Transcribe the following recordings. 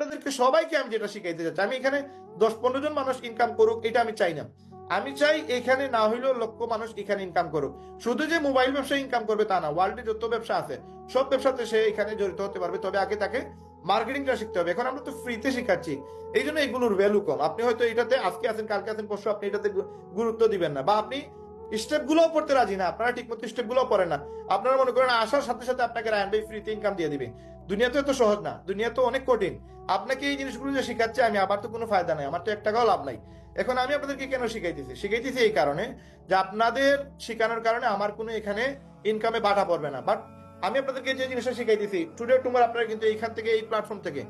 আপনাদেরকে সবাইকে আমি যেটা শিখাইতে চাচ্ছি, আমি এখানে দশ পনেরো জন মানুষ ইনকাম করুক, এটা আমি চাই না। আমি চাই এখানে না হইলেও লক্ষ মানুষ এখানে ইনকাম করুক। শুধু যে মোবাইল ব্যবসা ইনকাম করবে তা না ওয়ার্ল্ডে যত ব্যবসা আছে, সব ব্যবসাতে সে এখানে জড়িত হতে পারবে, তবে আগে তাকে মার্কেটিংটা শিখতে হবে। এখন আমরা তো ফ্রিতে শিখাচ্ছি এই জন্য এগুলোর ভ্যালু কম। আপনি হয়তো এটাতে আজকে আছেন, কালকে আছেন, পরশু আপনি এটাতে গুরুত্ব দিবেন না, বা আপনি স্টেপগুলো পড়তে রাজি না, আপনারা ঠিক মতো স্টেপগুলো পড়েন না। আপনারা মনে করেন আসার সাথে সাথে আপনাকে রায়ন ভাই ফ্রিতে ইনকাম দিয়ে দিবে। দুনিয়া তো এত সহজ না, দুনিয়া তো অনেক কঠিন। আপনাকে এই জিনিসগুলো যে শিখাচ্ছে, আমি আবার তো কোনো ফায়দা নাই, আমার তো এক টাকাও লাভ নাই। এখন আমি আপনাদেরকে কেন শিখাইতেছি? শিখাইতেছি এই কারণে যে আপনাদের শেখানোর কারণে আমার কোনো এখানে ইনকামে বাধা পড়বে না। বাট আমি আপনাদেরকে যে জিনিসটা শিখাইতেছি টুডে টুমার আপনারা কিন্তু এইখান থেকে, এই প্ল্যাটফর্ম থেকে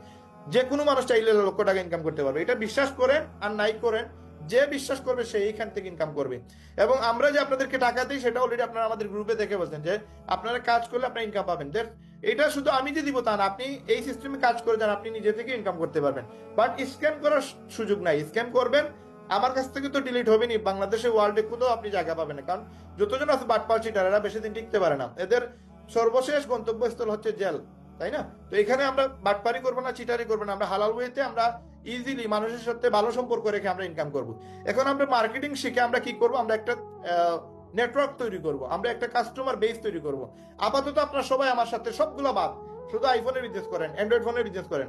যে কোনো মানুষ চাইলে লক্ষ টাকা ইনকাম করতে পারবে। এটা বিশ্বাস করেন আর নাই করেন যে বিশ্বাস করবে সে এইখান থেকে ইনকাম করবে। এবং আমরা যে আপনাদেরকে টাকা দিই, সেটা অলরেডি আপনারা আমাদের গ্রুপে দেখে বলছেন যে, আপনারা কাজ করলে আপনারা ইনকাম পাবেন। That- এটা শুধু আমি যে দিব তা না, আপনি এই সিস্টেমে কাজ করে যান, আপনি নিজে থেকে ইনকাম করতে পারবেন। বাট স্ক্যাম করার সুযোগ নাই। স্ক্যাম করবেন, আমার কাছ থেকে তো ডিলিট হবে নি বাংলাদেশে ওয়ার্ল্ডে কোথাও আপনি জায়গা পাবেন না। কারণ যতজন আছে বাটপাল চিটার এরা বেশি দিন টিকতে পারে না। এদের সর্বশেষ গন্তব্যস্থল হচ্ছে জেল তাই না? তো এখানে আমরা বাটপারি করব না, চিটারি করব না, আমরা হালাল ওয়েতে আমরা ইজিলি মানুষের সাথে ভালো সম্পর্ক রেখে আমরা ইনকাম করব। এখন আমরা মার্কেটিং শিখে আমরা কি করব? আমরা একটা নেটওয়ার্ক তৈরি করব, আমরা একটা কাস্টমার বেস তৈরি করব। আপাতত আপনারা সবাই আমার সাথে সবগুলো বাদ। শুধু আইফোনের বিজনেস করেন অ্যান্ড্রয়েড ফোনের বিজনেস করেন।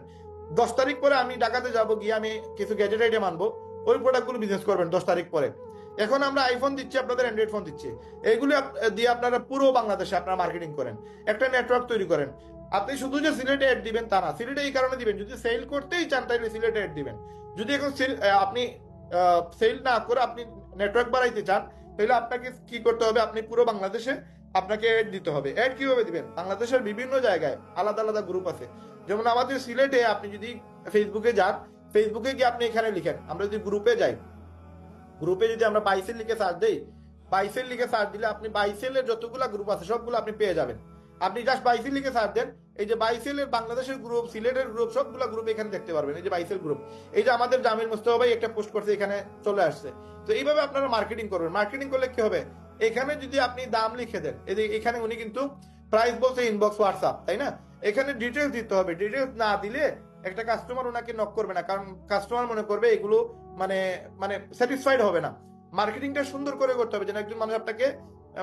দশ তারিখ পরে আমি ঢাকাতে যাব, গিয়ে আমি কিছু গ্যাজেট আইটেম আনব, ওই প্রোডাক্টগুলো বিজনেস করবেন দশ তারিখ পরে। এখন আমরা আইফোন দিচ্ছি, আপনাদের অ্যান্ড্রয়েড ফোন দিচ্ছি। আপ- দিয়ে আপনারা পুরো বাংলাদেশে আপনারা মার্কেটিং করেন, একটা নেটওয়ার্ক তৈরি করেন। আপনি শুধু যে সিলেটে অ্যাড দিবেন তা না সিলেটে এই কারণে দিবেন, যদি সেল করতেই চান তাহলে সিলেটে অ্যাড দিবেন। যদি এখন আপনি সেল না করে আপনি নেটওয়ার্ক বাড়াইতে চান, তাহলে আপনাকে কি করতে হবে? আপনি পুরো বাংলাদেশে আপনাকে অ্যাড দিতে হবে। অ্যাড কীভাবে দিবেন? বাংলাদেশের বিভিন্ন জায়গায় আলাদা আলাদা গ্রুপ আছে। যেমন আমাদের সিলেটে আপনি যদি ফেসবুকে যান ফেসবুকে গিয়ে আপনি এখানে লিখেন, আমরা যদি গ্রুপে যাই গ্রুপে যদি আমরা বাইসেল লিখে সার্চ দেই বাইসেল লিখে সার্চ দিলে আপনি বাইসেলের যতগুলা গ্রুপ আছে, সবগুলো আপনি পেয়ে যাবেন। আপনি জাস্ট বাইসেল লিখে সার্চ দেন, এই যে বাইসেলের বাংলাদেশের গ্রুপ সিলেটের গ্রুপ সবগুলা গ্রুপ এখানে দেখতে পারবেন, এই যে বাইসেল গ্রুপ এই যে আমাদের জামিল মুস্তফা ভাই একটা পোস্ট করছে, এখানে চলে আসছে। তো এইভাবে আপনারা মার্কেটিং করবেন। মার্কেটিং করলে কি হবে? এখানে যদি আপনি দাম লিখে দেন, এই যে এখানে উনি কিন্তু প্রাইস বলছে ইনবক্স হোয়াটসঅ্যাপ তাই না? এখানে ডিটেলস দিতে হবে। ডিটেলস না দিলে একটা কাস্টমার ওনাকে নক করবে না। কারণ কাস্টমার মনে করবে এগুলো মানে মানে স্যাটিসফাইড হবে না। মার্কেটিংটা সুন্দর করে করতে হবে যেন একজন মানুষ আপনাকে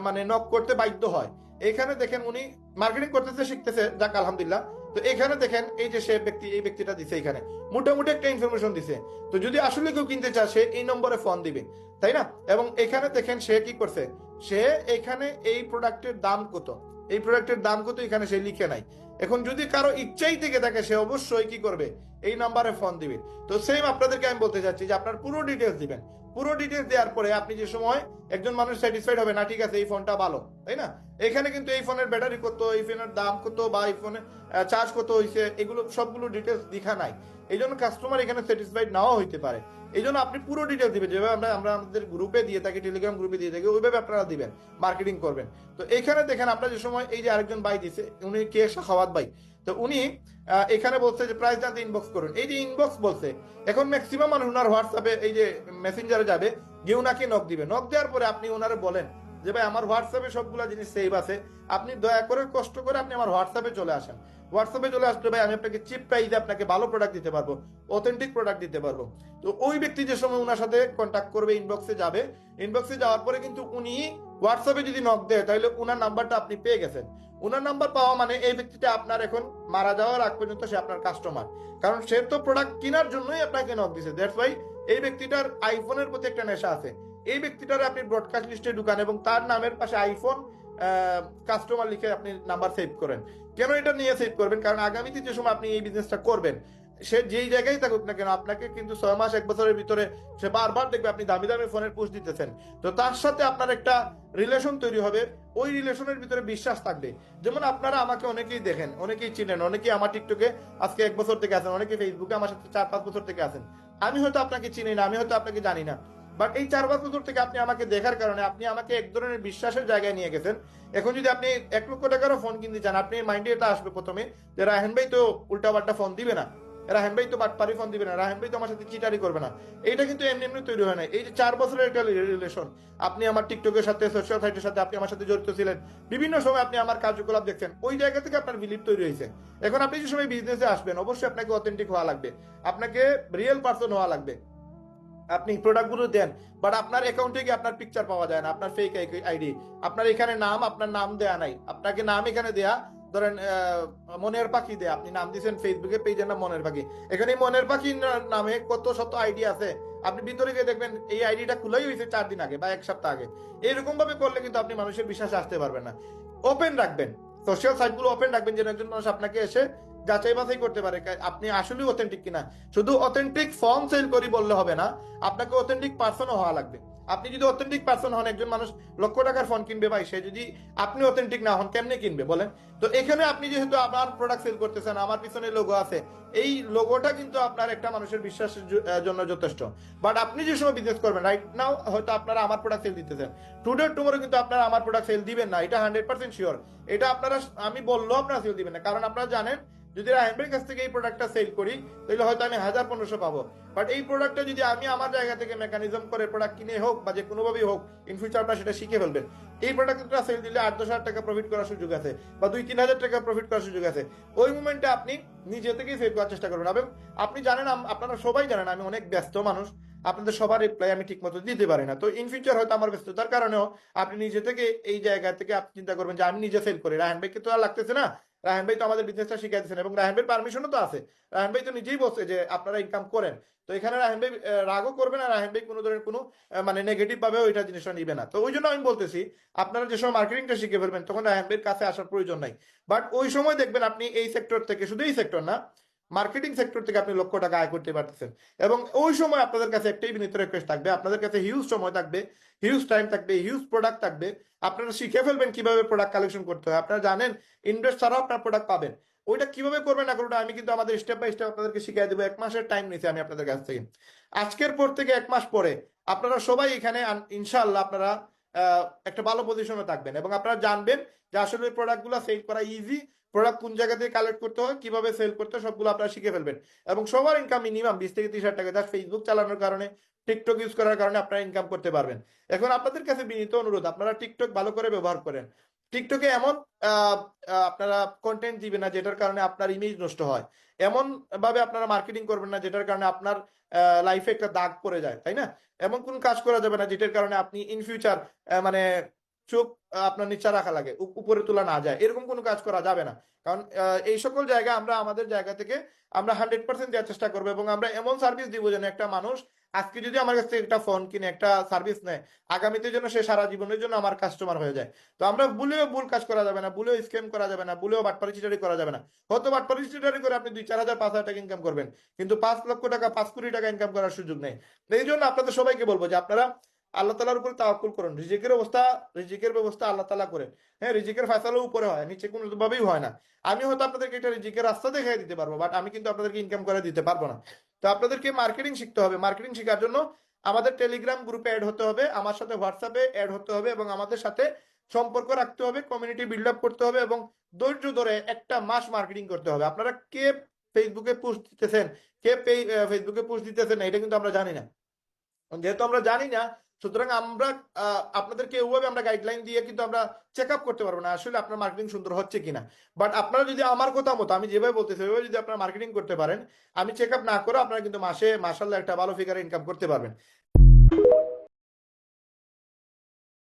মানে নক করতে বাধ্য হয়। এখানে দেখেন উনি মার্কেটিং করতেছে, শিখতেছে, যাক, আলহামদুলিল্লাহ। তো এখানে দেখেন এই যে সে ব্যক্তি, এই ব্যক্তিটা দিছে এখানে। মোটামুটি একটা ইনফরমেশন দিছে। তো যদি আসলে কেউ কিনতে চায়, সে এই নম্বরে ফোন দিবে, তাই না? এবং এখানে দেখেন সে কি করছে? সে এখানে এই প্রোডাক্টের দাম কত? এই প্রোডাক্টের দাম কত এখানে সে লিখে নাই। এখন যদি কারও ইচ্ছাই থেকে থাকে, সে অবশ্যই কি করবে? এই নাম্বারে ফোন দিবে। তো সেম আপনাদেরকে আমি বলতে চাচ্ছি যে আপনার পুরো ডিটেলস দিবেন। পুরো ডিটেলস দেওয়ার পরে আপনি যে সময় একজন মানুষ স্যাটিসফাইড হবে, না, ঠিক আছে, এই ফোনটা ভালো। তাই না? এখানে কিন্তু এই ফোনের ব্যাটারি কত, এই ফোনের দাম কত বা এই ফোনের চার্জ কত হয়েছে এগুলো সবগুলো ডিটেলস দেখা নাই। এই জন্য কাস্টমার এখানে স্যাটিসফাইড নাও হইতে পারে। এই জন্য আপনি পুরো ডিটেলস দিবেন, যেভাবে আমরা আমরা আমাদের গ্রুপে দিয়ে থাকি টেলিগ্রাম গ্রুপে দিয়ে থাকি, ওইভাবে আপনারা দিবেন মার্কেটিং করবেন। তো এখানে দেখেন, আমরা যে সময় এই যে আরেকজন ভাই দিছে, উনি কে? সাখাওয়াত ভাই। তো উনি এখানে বলছে যে প্রাইস জানতে ইনবক্স করুন। এই যে ইনবক্স বলছে, এখন ম্যাক্সিমাম মানুষ ওনার হোয়াটসঅ্যাপে এই যে মেসেঞ্জারে যাবে, গিয়ে ওনাকে নক দিবে। নক দেওয়ার পরে আপনি ওনারে বলেন যে, ভাই, আমার হোয়াটসঅ্যাপে সবগুলা জিনিস সেভ আছে। আপনি দয়া করে কষ্ট করে আপনি আমার হোয়াটসঅ্যাপে চলে আসেন। হোয়াটসঅ্যাপে চলে আসলে, ভাই, আমি আপনাকে চিপ প্রাইসে আপনাকে ভালো প্রোডাক্ট দিতে পারব অথেন্টিক প্রোডাক্ট দিতে পারব। তো ওই ব্যক্তি যে সময় ওনার সাথে কন্ট্যাক্ট করবে ইনবক্সে যাবে ইনবক্সে যাওয়ার পরে কিন্তু উনি হোয়াটসঅ্যাপে যদি নক দেয়, তাহলে ওনার নাম্বারটা আপনি পেয়ে গেছেন। ওনার নাম্বার পাওয়া মানে এই ব্যক্তিটা আপনার এখন মারা যাওয়ার আগ পর্যন্ত সে আপনার কাস্টমার কারণ সে তো প্রোডাক্ট কেনার জন্যই আপনাকে নক দিছে। দ্যাটস ওয়াই এই ব্যক্তিটার আইফোনের প্রতি একটা নেশা আছে। এই ব্যক্তিটার আপনি ব্রডকাস্ট লিস্টে ঢুকান এবং তার নামের পাশে আইফোন কাস্টমার লিখে আপনি নাম্বার সেভ করেন। কেন এটা নিয়ে সেভ করবেন? কারণ আগামীতে যে সময় আপনি এই বিজনেসটা করবেন সে যেই জায়গায় থাকুক না কেন, আপনাকে কিন্তু ছয় মাস, এক বছরের ভিতরে সে বারবার দেখবে আপনি দামি দামি ফোনের পোস্ট দিতেছেন। তো তার সাথে আপনার একটা রিলেশন তৈরি হবে, ওই রিলেশনের ভিতরে বিশ্বাস থাকবে। যেমন আপনারা আমাকে অনেকেই দেখেন, অনেকেই চিনেন, অনেকেই আমার টিকটকে আজকে এক বছর থেকে আছেন অনেকে ফেসবুকে আমার সাথে চার পাঁচ বছর থেকে আছেন। আমি হয়তো আপনাকে চিনি না, আমি হয়তো আপনাকে জানি না। বাট এই চার পাঁচ বছর থেকে আপনি আমাকে দেখার কারণে আপনি আমাকে এক ধরনের বিশ্বাসের জায়গায় নিয়ে গেছেন। এখন যদি আপনি এক লক্ষ টাকারও ফোন কিনতে চান, আপনি মাইন্ডে এটা আসবে প্রথমে যে রাহেন ভাই তো উল্টাপাল্টা ফোন দিবে না। রাহেন ভাই তো বাটপারি ফোন দিবে না রাহেন ভাই তো আমার সাথে চিটারি করবে না। এটা কিন্তু এমনি এমনি তৈরি হয় না এই যে চার বছরের একটা রিলেশন আপনি আমার টিকটকের সাথে সোশ্যাল সাইটের সাথে আপনি আমার সাথে জড়িত ছিলেন, বিভিন্ন সময় আপনি আমার কার্যকলাপ দেখছেন, ওই জায়গা থেকে আপনার বিলিপ তৈরি হয়েছে। এখন আপনি যে সময় বিজনেসে আসবেন, অবশ্যই আপনাকে অথেন্টিক হওয়া লাগবে, আপনাকে রিয়েল পার্সন হওয়া লাগবে। আপনি প্রোডাক্টগুলো দেন বাট আপনার অ্যাকাউন্টে গিয়ে আপনার পিকচার পাওয়া যায় না, আপনার ফেক আইডি আপনার এখানে নাম, আপনার নাম দেয়া নাই, আপনাকে নাম এখানে দেয়া ধরেন মনের পাখি দেয়া আপনি নাম দিয়েছেন ফেসবুকে পেজের নাম মনের পাখি। এখানে মনের পাখি নামে কত শত আইডি আছে। আপনি ভিতরে গিয়ে দেখবেন, এই আইডিটা খুলেই হয়েছে চার দিন আগে বা এক সপ্তাহ আগে। এরকম ভাবে করলে কিন্তু আপনি মানুষের বিশ্বাসে আসতে পারবেন না। ওপেন রাখবেন। সোশ্যাল সাইটগুলো ওপেন রাখবেন যেন একজন মানুষ আপনাকে এসে যাচাই বাছাই করতে পারে। আপনি আসলে অথেন্টিক কিনা। শুধু অথেন্টিক ফর্ম সেল করি বললে হবে না, আপনাকে অথেন্টিক পার্সনও হওয়া লাগবে। আপনি যদি অথেন্টিক পার্সন হন, একজন মানুষ লক্ষ টাকার ফোন কিনবে ভাই, সে যদি আপনি অথেন্টিক না হন, কেমনে কিনবে বলেন? তো এখানে আপনি যেহেতু আমার প্রোডাক্ট সেল করতেছেন, আমার পিছনে লোগো আছে, এই লোগোটা কিন্তু আপনার একটা মানুষের বিশ্বাসের জন্য যথেষ্ট। বাট আপনি যে সময় বিজনেস করবেন রাইট নাও হয়তো আপনারা আমার প্রোডাক্ট সেল দিতেছেন। টুডে টুমোরো কিন্তু আপনারা আমার প্রোডাক্ট সেল দিবেন না, এটা হান্ড্রেড পার্সেন্ট শিওর এটা আপনারা, আমি বললেও আপনারা সেল দিবেন না, কারণ আপনারা জানেন যদি রায়নবের কাছ থেকে এই প্রোডাক্টটা সেল করি, তাহলে হয়তো আমি হাজার পনেরোশো পাবো। বাট এই প্রোডাক্টটা যদি আমি আমার জায়গা থেকে মেকানিজম করে প্রোডাক্ট কিনে হোক বা যে কোনোভাবেই হোক ইন ফিউচার আপনারা সেটা শিখে ফেলবেন। এই প্রোডাক্টটা সেল দিলে আট, দশ হাজার টাকা প্রফিট করার সুযোগ আছে বা দুই, তিন হাজার টাকা প্রফিট করার সুযোগ আছে। ওই মুমেন্টে আপনি নিজে থেকেই সেল করার চেষ্টা করবেন। এবং আপনি জানেন আপনারা সবাই জানেন, আমি অনেক ব্যস্ত মানুষ, আপনাদের সবার রিপ্লাই আমি ঠিক মতো দিতে পারি না। তো ইন ফিউচার হয়তো আমার ব্যস্ততার কারণেও আপনি নিজে থেকে এই জায়গা থেকে আপনি চিন্তা করবেন যে আমি নিজে সেল করি। রায়ন ভাইকে তো আর লাগতেছে না। রায়ন ভাই তো আমাদের বিজনেসটা শিখাই দিচ্ছেন এবং রায়ন ভাইয়ের পারমিশনও তো আছে। রায়ন ভাই তো নিজেই বলছে যে, আপনারা ইনকাম করেন। তো এখানে রায়ন ভাই রাগও করবে না রায়ন ভাই কোনো ধরনের কোনো মানে নেগেটিভ ভাবে ওইটা জিনিসটা নিবে না। তো ওই জন্য আমি বলতেছি, আপনারা যে সময় মার্কেটিংটা শিখে ফেলবেন, তখন রায়ন ভাইয়ের কাছে আসার প্রয়োজন নাই। বাট ওই সময় দেখবেন আপনি এই সেক্টর থেকে শুধু এই সেক্টর না মার্কেটিং সেক্টর থেকে আপনি লক্ষ টাকা আয় করতে পারতেছেন। এবং ওই সময় আপনাদের কাছে একটাই বিনীত রিকোয়েস্ট থাকবে, আপনাদের কাছে হিউজ সময় থাকবে হিউজ টাইম থাকবে হিউজ প্রোডাক্ট থাকবে। আপনারা শিখে ফেলবেন কীভাবে প্রোডাক্ট কালেকশন করতে হয়। আপনারা জানেন ইনভেস্ট ছাড়াও আপনার প্রোডাক্ট পাবেন। ওইটা কীভাবে করবেন না করবেন, আমি কিন্তু আমাদের স্টেপ বাই স্টেপ আপনাদেরকে শিখিয়ে দেবো। এক মাসের টাইম নিয়েছি আমি আপনাদের কাছ থেকে। আজকের পর থেকে এক মাস পরে আপনারা সবাই এখানে ইনশাআল্লাহ আপনারা একটা ভালো পজিশনে থাকবেন। এবং আপনারা জানবেন যে আসলে প্রোডাক্টগুলো সেল করা ইজি প্রোডাক্ট কোন জায়গা থেকে কালেক্ট করতে হয়, কীভাবে সেল করতে হয়, সবগুলো আপনারা শিখে ফেলবেন। এবং সবার ইনকাম মিনিমাম বিশ থেকে ত্রিশ হাজার টাকা জাস্ট ফেসবুক চালানোর কারণে টিকটক ইউজ করার কারণে আপনারা ইনকাম করতে পারবেন। এখন আপনাদের কাছে বিনীত অনুরোধ, আপনারা টিকটক ভালো করে ব্যবহার করেন। টিকটকে এমন আপনারা কন্টেন্ট দিবেন না, যেটার কারণে আপনার ইমেজ নষ্ট হয়। এমন ভাবে আপনারা মার্কেটিং করবেন না, যেটার কারণে আপনার লাইফে একটা দাগ পড়ে যায়, তাই না? এমন কোন কাজ করা যাবে না, যেটার কারণে আপনি ইন ফিউচার মানে চোখ আপনার নিচে রাখা লাগে উপরে তোলা না যায়। এরকম কোনো কাজ করা যাবে না। কারণ এই সকল জায়গা আমরা আমাদের জায়গা থেকে আমরা হান্ড্রেড পার্সেন্ট দেওয়ার চেষ্টা করব এবং আমরা এমন সার্ভিস দিব যেন একটা মানুষ আজকে যদি আমার কাছ থেকে একটা ফোন কিনে, একটা সার্ভিস নেয়, আগামীতে যেন সে সারা জীবনের জন্য আমার কাস্টমার হয়ে যায়। তো আমরা ভুলেও ভুল কাজ করা যাবে না, ভুলেও স্ক্যাম করা যাবে না, ভুলেও বাটপারি চিটারি করা যাবে না। হয়তো বাটপারি চিটারি করে আপনি দুই, চার হাজার, পাঁচ হাজার টাকা ইনকাম করবেন, কিন্তু পাঁচ লক্ষ টাকা, পাঁচ কোটি টাকা ইনকাম করার সুযোগ নেই। এই জন্য আপনাদের সবাইকে বলব যে আপনারা আল্লাহ তালার উপরে তাওয়াক্কুল করুন। রিজিকের অবস্থা, রিজিকের ব্যবস্থা আল্লাহ তালা করেন। হ্যাঁ রিজিকের ফাইসালও উপরে হয়, নিচে কোনো ভাবেই হয় না। আমি হয়তো আপনাদেরকে একটা রিজিকের রাস্তা দেখাই দিতে পারব বাট আমি কিন্তু আপনাদেরকে ইনকাম করে দিতে পারব না। তো আপনাদেরকে মার্কেটিং শিখতে হবে। মার্কেটিং শেখার জন্য আমাদের টেলিগ্রাম গ্রুপে অ্যাড হতে হবে, আমার সাথে হোয়াটসঅ্যাপে অ্যাড হতে হবে এবং আমাদের সাথে সম্পর্ক রাখতে হবে কমিউনিটি বিল্ড আপ করতে হবে এবং ধৈর্য ধরে একটা মাস মার্কেটিং করতে হবে। আপনারা কে ফেসবুকে পোস্ট দিতেছেন? কে ফেসবুকে পোস্ট দিতেছেন? এটা কিন্তু আমরা জানি না। যেহেতু আমরা জানি না সুতরাং আমরা আপনাদেরকে ওভাবে আমরা গাইডলাইন দিয়ে কিন্তু আমরা চেক আপ করতে পারব না। আসলে আপনার মার্কেটিং সুন্দর হচ্ছে কিনা। বাট আপনারা যদি আমার কথা মতো, আমি যেভাবে বলতেছি, ওইভাবে যদি আপনারা মার্কেটিং করতে পারেন, আমি চেক আপ না করে আপনারা কিন্তু মাসে মাসাল্লাহ একটা ভালো ফিগারে ইনকাম করতে পারবেন।